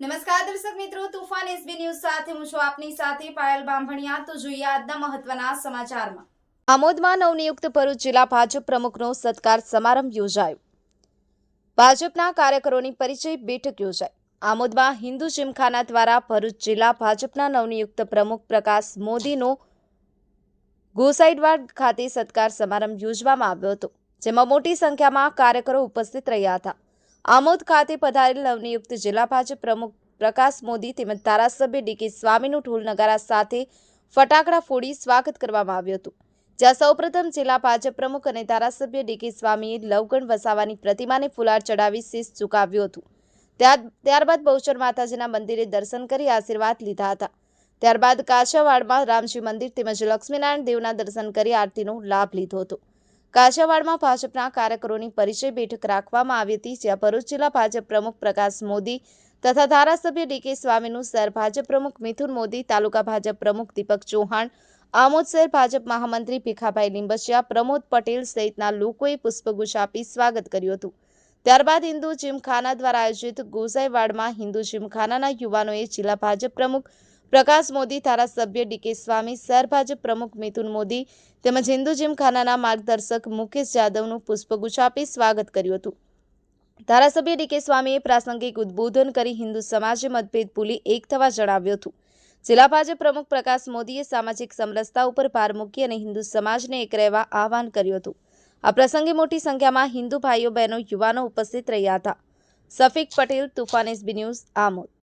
નમસ્કાર દર્શક મિત્રો, તુફાન એસબી ન્યૂઝ સાથે હું છું આપની સાથે પાયલ બાંભણિયા. તો જોઈએ આજના મહત્વના સમાચારમાં. આમોદમાં નવનિયુક્ત ભરૂચ જિલ્લા ભાજપ પ્રમુખનો સત્કાર સમારંભ યોજાયો. ભાજપના કાર્યકરોની પરિચય બેઠક યોજાઈ. આમોદમાં હિન્દુ જીમખાના દ્વારા ભરૂચ જિલ્લા ભાજપના નવનિયુક્ત પ્રમુખ પ્રકાશ મોદીનો ગોસાઈડવાડ ખાતે સત્કાર સમારંભ યોજવામાં આવ્યો હતો, જેમાં મોટી સંખ્યામાં કાર્યકરો ઉપસ્થિત રહ્યા હતા. આમોદ ખાતે પધારેલ નવનિયુક્ત જિલ્લા ભાજપ પ્રમુખ પ્રકાશ મોદી તેમજ ધારાસભ્ય ડીકે સ્વામીનું ઢોલ નગારા સાથે ફટાકડા ફોડી સ્વાગત કરવામાં આવ્યું હતું. જ્યાં સૌપ્રથમ જિલ્લા ભાજપ પ્રમુખ અને ધારાસભ્ય ડીકે સ્વામીએ લવગણ વસાવાની પ્રતિમાને ફુલાર ચડાવી શીશ ઝુકાવ્યું હતું. ત્યાર- ત્યારબાદ બહુચર માતાજીના મંદિરે દર્શન કરી આશીર્વાદ લીધા હતા. ત્યારબાદ કાછાવાડમાં રામજી મંદિર તેમજ લક્ષ્મીનારાયણ દેવના દર્શન કરી આરતીનો લાભ લીધો હતો. કાછાવાડમાં ભાજપના કાર્યકરોની પરિચય બેઠક રાખવામાં આવી હતી, જ્યાં ભરૂચ જિલ્લા ભાજપ પ્રમુખ પ્રકાશ મોદી તથા ધારાસભ્ય ડીકે સ્વામીનું શહેર ભાજપ પ્રમુખ મિથુન મોદી, તાલુકા ભાજપ પ્રમુખ દીપક ચૌહાણ, આમોદ શહેર ભાજપ મહામંત્રી ભીખાભાઈ લીંબસિયા, પ્રમોદ પટેલ સહિતના લોકોએ પુષ્પગુચ્છ આપી સ્વાગત કર્યું હતું. ત્યારબાદ હિન્દુ જીમખાના દ્વારા આયોજિત ગોસાઈવાડમાં હિન્દુ જીમખાનાના યુવાનોએ જિલ્લા ભાજપ પ્રમુખ પ્રકાશ મોદી, ધારાસભ્ય ડીકે સ્વામી, સર ભાજપ પ્રમુખ મિથુન મોદી તેમજ હિન્દુ જીમખાનાના માર્ગદર્શક મુકેશ જાદવનું પુષ્પગુચ્છ આપી સ્વાગત કર્યું હતું. ધારાસભ્ય ડીકે સ્વામીએ પ્રાસંગિક ઉદ્બોધન કરી હિન્દુ સમાજે મતભેદ ભૂલી એક થવા જણાવ્યું હતું. જિલ્લા ભાજપ પ્રમુખ પ્રકાશ મોદીએ સામાજિક સમરસતા ઉપર ભાર મૂકી અને હિન્દુ સમાજને એક રહેવા આહવાન કર્યું હતું. આ પ્રસંગે મોટી સંખ્યામાં હિન્દુ ભાઈઓ, બહેનો, યુવાનો ઉપસ્થિત રહ્યા હતા. Shafiq Patel, Toofan SB news, Amod.